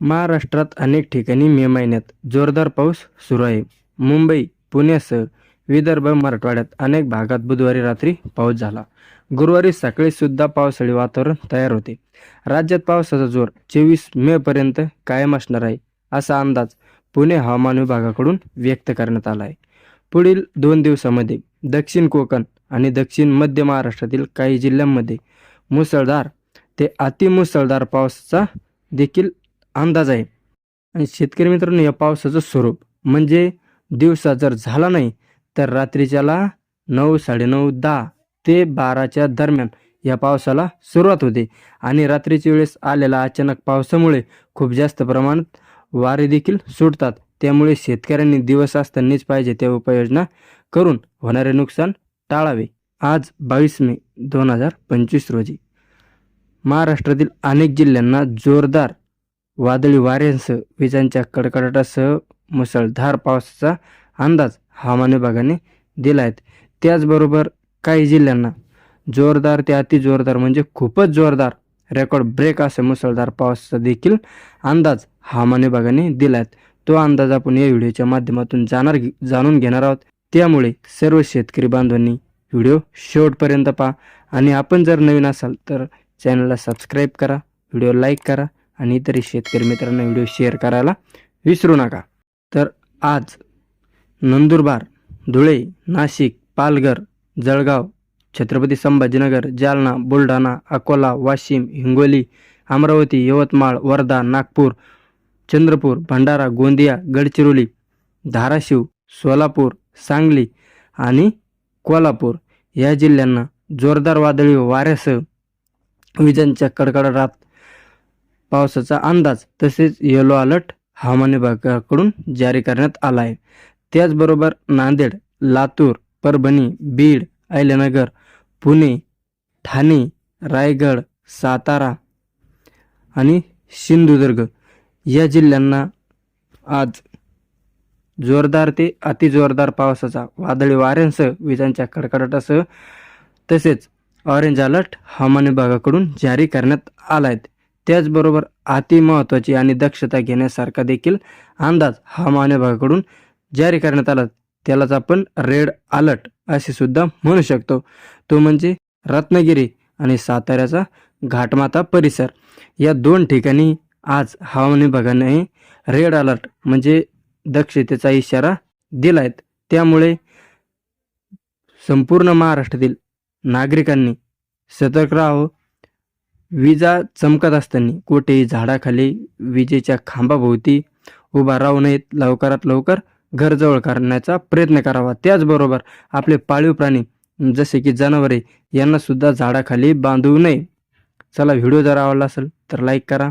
महाराष्ट्रात अनेक ठिकाणी मे महिन्यात जोरदार पाऊस सुरू आहे. मुंबई पुण्यासह विदर्भ मराठवाड्यात अनेक भागात बुधवारी रात्री पाऊस झाला. गुरुवारी सकाळीसुद्धा पावसाळी वातावरण तयार होते. राज्यात पावसाचा जोर चोवीस मेपर्यंत कायम असणार आहे असा अंदाज पुणे हवामान विभागाकडून व्यक्त करण्यात आला आहे. पुढील दोन दिवसामध्ये दक्षिण कोकण आणि दक्षिण मध्य महाराष्ट्रातील काही जिल्ह्यांमध्ये मुसळधार ते अतिमुसळधार पावसाचा देखील अंदाज आहे. आणि शेतकरी मित्रांनो या पावसाचं स्वरूप म्हणजे दिवसा जर झाला नाही तर रात्रीच्याला नऊ साडेनऊ दहा ते बाराच्या दरम्यान या पावसाला सुरुवात होते. आणि रात्रीच्या वेळेस आलेल्या अचानक पावसामुळे खूप जास्त प्रमाणात वारे देखील सुटतात. त्यामुळे शेतकऱ्यांनी दिवस असतानाच पाहिजे त्या उपाययोजना करून होणारे नुकसान टाळावे. आज बावीस मे दोन हजार पंचवीस रोजी. महाराष्ट्रातील अनेक जिल्ह्यांना जोरदार वादळी वाऱ्यांसह विजांच्या कडकडाटासह मुसळधार पावसाचा अंदाज हवामान विभागाने दिला आहे. त्याचबरोबर काही जिल्ह्यांना जोरदार ते अतिजोरदार म्हणजे खूपच जोरदार रेकॉर्ड ब्रेक असे मुसळधार पावसाचा देखील अंदाज हवामान विभागाने दिला आहे. तो अंदाज आपण या व्हिडिओच्या माध्यमातून जाणार जाणून घेणार आहोत. त्यामुळे सर्व शेतकरी बांधवांनी व्हिडिओ शेवटपर्यंत पहा आणि आपण जर नवीन असाल तर चॅनलला सबस्क्राईब करा व्हिडिओ लाईक करा आणि इतर शेतकरी मित्रांना व्हिडिओ शेअर करायला विसरू नका. तर आज नंदुरबार धुळे नाशिक पालघर जळगाव छत्रपती संभाजीनगर जालना बुलढाणा अकोला वाशिम हिंगोली अमरावती यवतमाळ वर्धा नागपूर चंद्रपूर भंडारा गोंदिया गडचिरोली धाराशिव सोलापूर सांगली आणि कोल्हापूर या जिल्ह्यांना जोरदार वादळी वाऱ्यासह विजांच्या कडकडाटात पावसाचा अंदाज तसेच येलो अलर्ट हवामान विभागाकडून जारी करण्यात आला आहे. त्याचबरोबर नांदेड लातूर परभणी बीड अहिल्यानगर पुणे ठाणे रायगड सातारा आणि सिंधुदुर्ग या जिल्ह्यांना आज जोरदार ते अतिजोरदार पावसाचा वादळी वाऱ्यांसह विजांच्या कडकडाटासह तसेच ऑरेंज अलर्ट हवामान विभागाकडून जारी करण्यात आला आहे. त्याचबरोबर अति महत्त्वाची आणि दक्षता घेण्यासारखा देखील अंदाज हवामान विभागाकडून जारी करण्यात आला. त्यालाच आपण रेड अलर्ट असे सुद्धा म्हणू शकतो. तो म्हणजे रत्नागिरी आणि साताऱ्याचा घाटमाता परिसर. या दोन ठिकाणी आज हवामान विभागाने रेड अलर्ट म्हणजे दक्षतेचा इशारा दिला आहे त्यामुळे संपूर्ण महाराष्ट्रातील नागरिकांनी सतर्क राहावं विजा चमकत असताना कुठेही झाडाखाली विजेच्या खांबाभोवती उभा राहू नयेत. लवकरात लवकर घरजवळ करण्याचा प्रयत्न करावा. त्याचबरोबर आपले पाळीव प्राणी जसे की जनावरे यांनासुद्धा झाडाखाली बांधू नये. चला व्हिडिओ जर आवडला असेल तर लाईक करा.